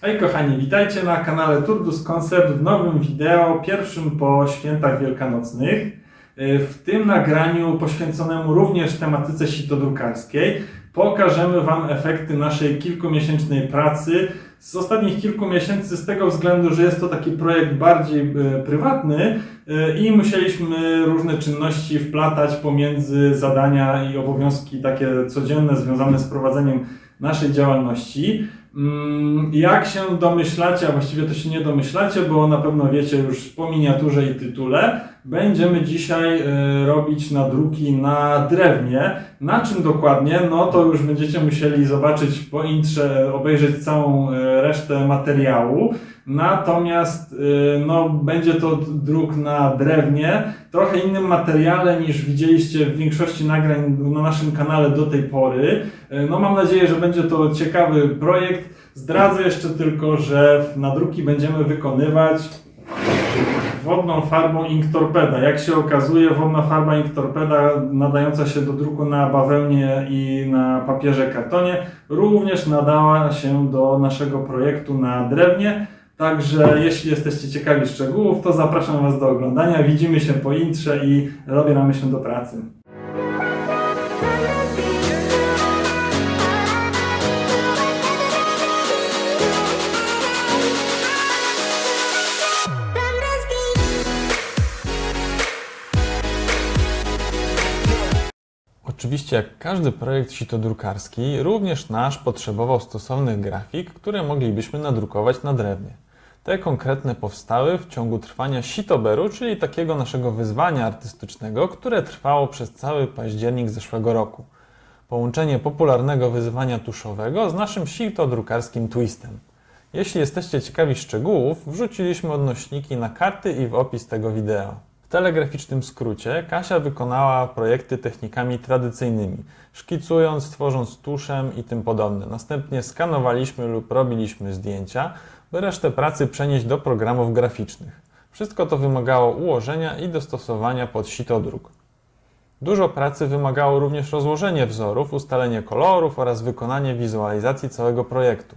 Hej kochani, witajcie na kanale Turdus Concept w nowym wideo, pierwszym po świętach wielkanocnych. Y, W tym nagraniu poświęconemu również tematyce sitodrukarskiej pokażemy Wam efekty naszej kilkumiesięcznej pracy z ostatnich kilku miesięcy z tego względu, że jest to taki projekt bardziej y, prywatny y, i musieliśmy różne czynności wplatać pomiędzy zadania i obowiązki takie codzienne związane z prowadzeniem naszej działalności. Mm, Jak się domyślacie, a właściwie to się nie domyślacie, bo na pewno wiecie już po miniaturze i tytule, będziemy dzisiaj e, robić nadruki na drewnie. Na czym dokładnie? No to już będziecie musieli zobaczyć po intrze, obejrzeć całą e, resztę materiału. Natomiast e, no, będzie to druk na drewnie, trochę innym materiale niż widzieliście w większości nagrań na naszym kanale do tej pory. No mam nadzieję, że będzie to ciekawy projekt. Zdradzę jeszcze tylko, że nadruki będziemy wykonywać wodną farbą Ink Torpeda. Jak się okazuje, wodna farba Ink Torpeda nadająca się do druku na bawełnie i na papierze kartonie również nadała się do naszego projektu na drewnie. Także jeśli jesteście ciekawi szczegółów, to zapraszam Was do oglądania. Widzimy się po intrze i zabieramy się do pracy. Oczywiście, jak każdy projekt sitodrukarski, również nasz potrzebował stosownych grafik, które moglibyśmy nadrukować na drewnie. Te konkretne powstały w ciągu trwania sitoberu, czyli takiego naszego wyzwania artystycznego, które trwało przez cały październik zeszłego roku. Połączenie popularnego wyzwania tuszowego z naszym sitodrukarskim twistem. Jeśli jesteście ciekawi szczegółów, wrzuciliśmy odnośniki na karty i w opis tego wideo. W telegraficznym skrócie Kasia wykonała projekty technikami tradycyjnymi, szkicując, tworząc tuszem i tym podobne. Następnie skanowaliśmy lub robiliśmy zdjęcia, by resztę pracy przenieść do programów graficznych. Wszystko to wymagało ułożenia i dostosowania pod sitodruk. Dużo pracy wymagało również rozłożenie wzorów, ustalenie kolorów oraz wykonanie wizualizacji całego projektu.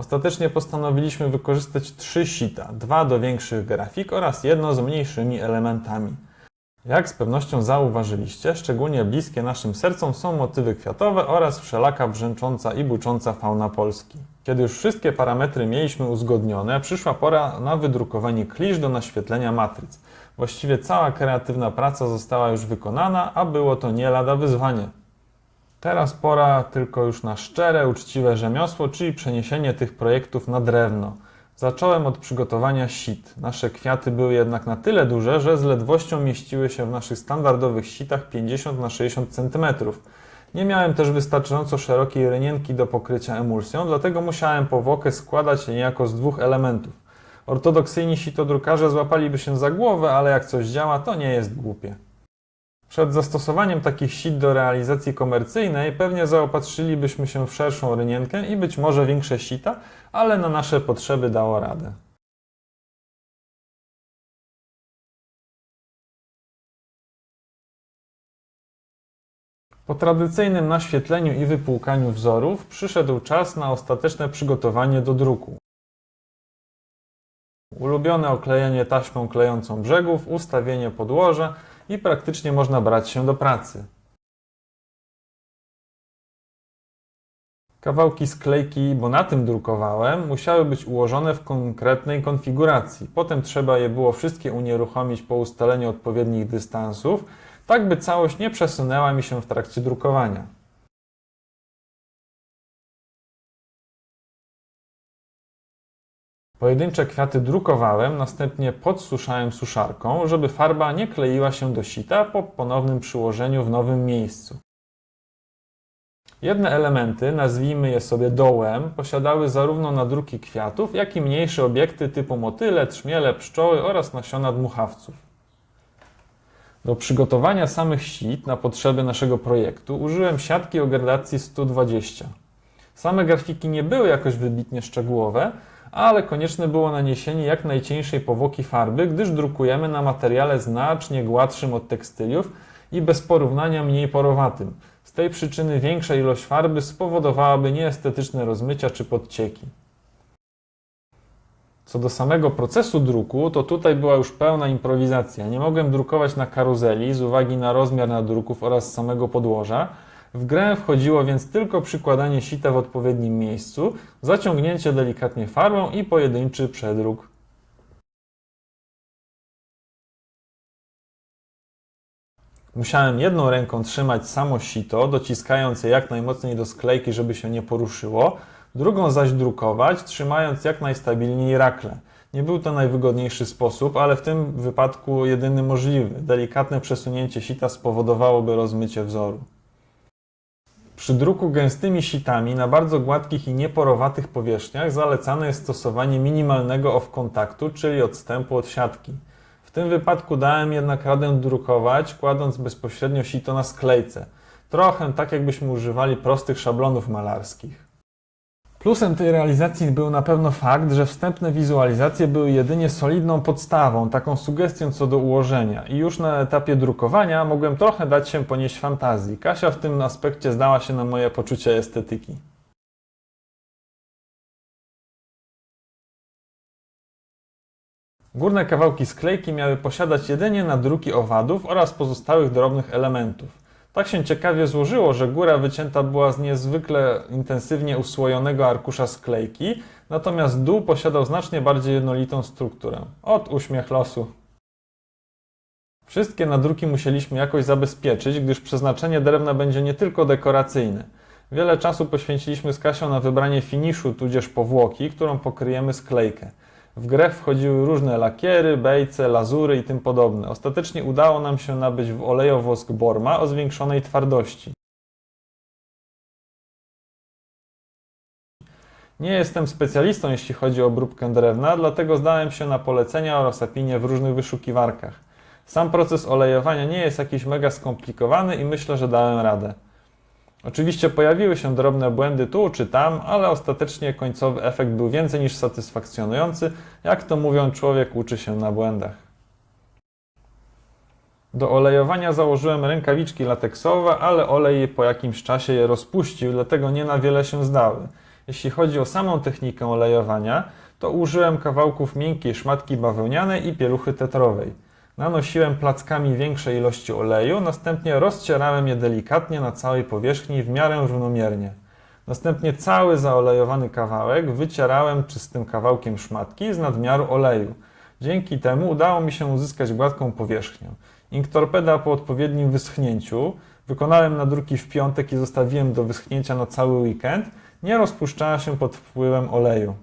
Ostatecznie postanowiliśmy wykorzystać trzy sita, dwa do większych grafik oraz jedno z mniejszymi elementami. Jak z pewnością zauważyliście, szczególnie bliskie naszym sercom są motywy kwiatowe oraz wszelaka brzęcząca i bucząca fauna Polski. Kiedy już wszystkie parametry mieliśmy uzgodnione, przyszła pora na wydrukowanie klisz do naświetlenia matryc. Właściwie cała kreatywna praca została już wykonana, a było to nie lada wyzwanie. Teraz pora tylko już na szczere, uczciwe rzemiosło, czyli przeniesienie tych projektów na drewno. Zacząłem od przygotowania sit. Nasze kwiaty były jednak na tyle duże, że z ledwością mieściły się w naszych standardowych sitach 50 na 60 cm. Nie miałem też wystarczająco szerokiej rynienki do pokrycia emulsją, dlatego musiałem powłokę składać niejako z dwóch elementów. Ortodoksyjni sitodrukarze złapaliby się za głowę, ale jak coś działa, to nie jest głupie. Przed zastosowaniem takich sit do realizacji komercyjnej pewnie zaopatrzylibyśmy się w szerszą rynienkę i być może większe sita, ale na nasze potrzeby dało radę. Po tradycyjnym naświetleniu i wypłukaniu wzorów przyszedł czas na ostateczne przygotowanie do druku. Ulubione oklejenie taśmą klejącą brzegów, ustawienie podłoża i praktycznie można brać się do pracy. Kawałki sklejki, bo na tym drukowałem, musiały być ułożone w konkretnej konfiguracji. Potem trzeba je było wszystkie unieruchomić po ustaleniu odpowiednich dystansów, tak by całość nie przesunęła mi się w trakcie drukowania. Pojedyncze kwiaty drukowałem, następnie podsuszałem suszarką, żeby farba nie kleiła się do sita po ponownym przyłożeniu w nowym miejscu. Jedne elementy, nazwijmy je sobie dołem, posiadały zarówno nadruki kwiatów, jak i mniejsze obiekty typu motyle, trzmiele, pszczoły oraz nasiona dmuchawców. Do przygotowania samych sit na potrzeby naszego projektu użyłem siatki o gradacji 120. Same grafiki nie były jakoś wybitnie szczegółowe, ale konieczne było naniesienie jak najcieńszej powłoki farby, gdyż drukujemy na materiale znacznie gładszym od tekstyliów i bez porównania mniej porowatym. Z tej przyczyny większa ilość farby spowodowałaby nieestetyczne rozmycia czy podcieki. Co do samego procesu druku, to tutaj była już pełna improwizacja. Nie mogłem drukować na karuzeli z uwagi na rozmiar nadruków oraz samego podłoża. W grę wchodziło więc tylko przykładanie sita w odpowiednim miejscu, zaciągnięcie delikatnie farbą i pojedynczy przedruk. Musiałem jedną ręką trzymać samo sito, dociskając je jak najmocniej do sklejki, żeby się nie poruszyło, drugą zaś drukować, trzymając jak najstabilniej rakle. Nie był to najwygodniejszy sposób, ale w tym wypadku jedyny możliwy. Delikatne przesunięcie sita spowodowałoby rozmycie wzoru. Przy druku gęstymi sitami na bardzo gładkich i nieporowatych powierzchniach zalecane jest stosowanie minimalnego off-kontaktu, czyli odstępu od siatki. W tym wypadku dałem jednak radę drukować, kładąc bezpośrednio sito na sklejce. Trochę tak, jakbyśmy używali prostych szablonów malarskich. Plusem tej realizacji był na pewno fakt, że wstępne wizualizacje były jedynie solidną podstawą, taką sugestią co do ułożenia i już na etapie drukowania mogłem trochę dać się ponieść fantazji. Kasia w tym aspekcie zdała się na moje poczucie estetyki. Górne kawałki sklejki miały posiadać jedynie nadruki owadów oraz pozostałych drobnych elementów. Tak się ciekawie złożyło, że góra wycięta była z niezwykle intensywnie usłojonego arkusza sklejki, natomiast dół posiadał znacznie bardziej jednolitą strukturę. Od uśmiech losu. Wszystkie nadruki musieliśmy jakoś zabezpieczyć, gdyż przeznaczenie drewna będzie nie tylko dekoracyjne. Wiele czasu poświęciliśmy z Kasią na wybranie finiszu, tudzież powłoki, którą pokryjemy sklejkę. W grę wchodziły różne lakiery, bejce, lazury i tym podobne. Ostatecznie udało nam się nabyć w olejowosk Borma o zwiększonej twardości. Nie jestem specjalistą, jeśli chodzi o obróbkę drewna, dlatego zdałem się na polecenia oraz opinie w różnych wyszukiwarkach. Sam proces olejowania nie jest jakiś mega skomplikowany i myślę, że dałem radę. Oczywiście pojawiły się drobne błędy tu czy tam, ale ostatecznie końcowy efekt był więcej niż satysfakcjonujący. Jak to mówią, człowiek uczy się na błędach. Do olejowania założyłem rękawiczki lateksowe, ale olej po jakimś czasie je rozpuścił, dlatego nie na wiele się zdały. Jeśli chodzi o samą technikę olejowania, to użyłem kawałków miękkiej szmatki bawełnianej i pieluchy tetrowej. Nanosiłem plackami większej ilości oleju, następnie rozcierałem je delikatnie na całej powierzchni w miarę równomiernie. Następnie cały zaolejowany kawałek wycierałem czystym kawałkiem szmatki z nadmiaru oleju. Dzięki temu udało mi się uzyskać gładką powierzchnię. Inktorpeda po odpowiednim wyschnięciu, wykonałem nadruki w piątek i zostawiłem do wyschnięcia na cały weekend, nie rozpuszczała się pod wpływem oleju.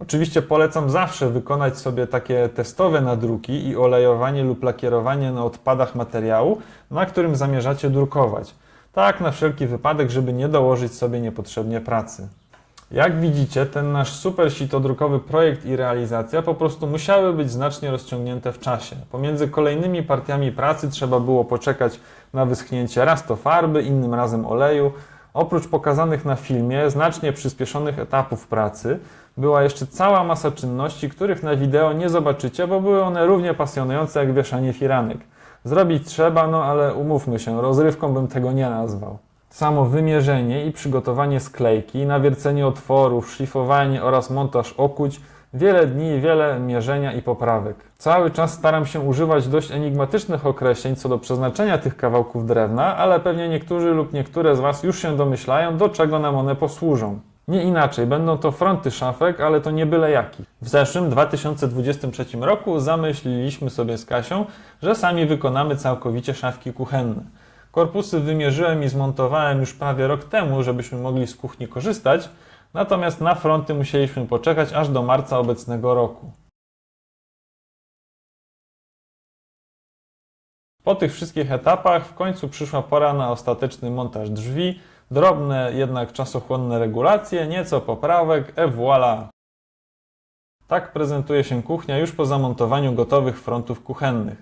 Oczywiście polecam zawsze wykonać sobie takie testowe nadruki i olejowanie lub lakierowanie na odpadach materiału, na którym zamierzacie drukować. Tak na wszelki wypadek, żeby nie dołożyć sobie niepotrzebnie pracy. Jak widzicie, ten nasz super sitodrukowy projekt i realizacja po prostu musiały być znacznie rozciągnięte w czasie. Pomiędzy kolejnymi partiami pracy trzeba było poczekać na wyschnięcie raz to farby, innym razem oleju. Oprócz pokazanych na filmie znacznie przyspieszonych etapów pracy, była jeszcze cała masa czynności, których na wideo nie zobaczycie, bo były one równie pasjonujące jak wieszanie firanek. Zrobić trzeba, no ale umówmy się, rozrywką bym tego nie nazwał. Samo wymierzenie i przygotowanie sklejki, nawiercenie otworów, szlifowanie oraz montaż okuć, wiele dni, wiele mierzenia i poprawek. Cały czas staram się używać dość enigmatycznych określeń co do przeznaczenia tych kawałków drewna, ale pewnie niektórzy lub niektóre z Was już się domyślają, do czego nam one posłużą. Nie inaczej, będą to fronty szafek, ale to nie byle jaki. W zeszłym 2023 roku zamyśliliśmy sobie z Kasią, że sami wykonamy całkowicie szafki kuchenne. Korpusy wymierzyłem i zmontowałem już prawie rok temu, żebyśmy mogli z kuchni korzystać, natomiast na fronty musieliśmy poczekać aż do marca obecnego roku. Po tych wszystkich etapach w końcu przyszła pora na ostateczny montaż drzwi, drobne, jednak czasochłonne regulacje, nieco poprawek, et voilà! Tak prezentuje się kuchnia już po zamontowaniu gotowych frontów kuchennych.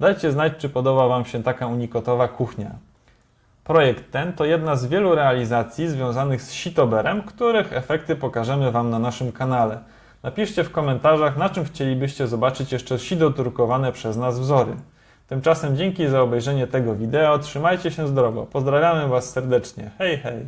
Dajcie znać, czy podoba Wam się taka unikotowa kuchnia. Projekt ten to jedna z wielu realizacji związanych z sitoberem, których efekty pokażemy Wam na naszym kanale. Napiszcie w komentarzach, na czym chcielibyście zobaczyć jeszcze sidodrukowane przez nas wzory. Tymczasem dzięki za obejrzenie tego wideo, trzymajcie się zdrowo, pozdrawiamy Was serdecznie, hej hej!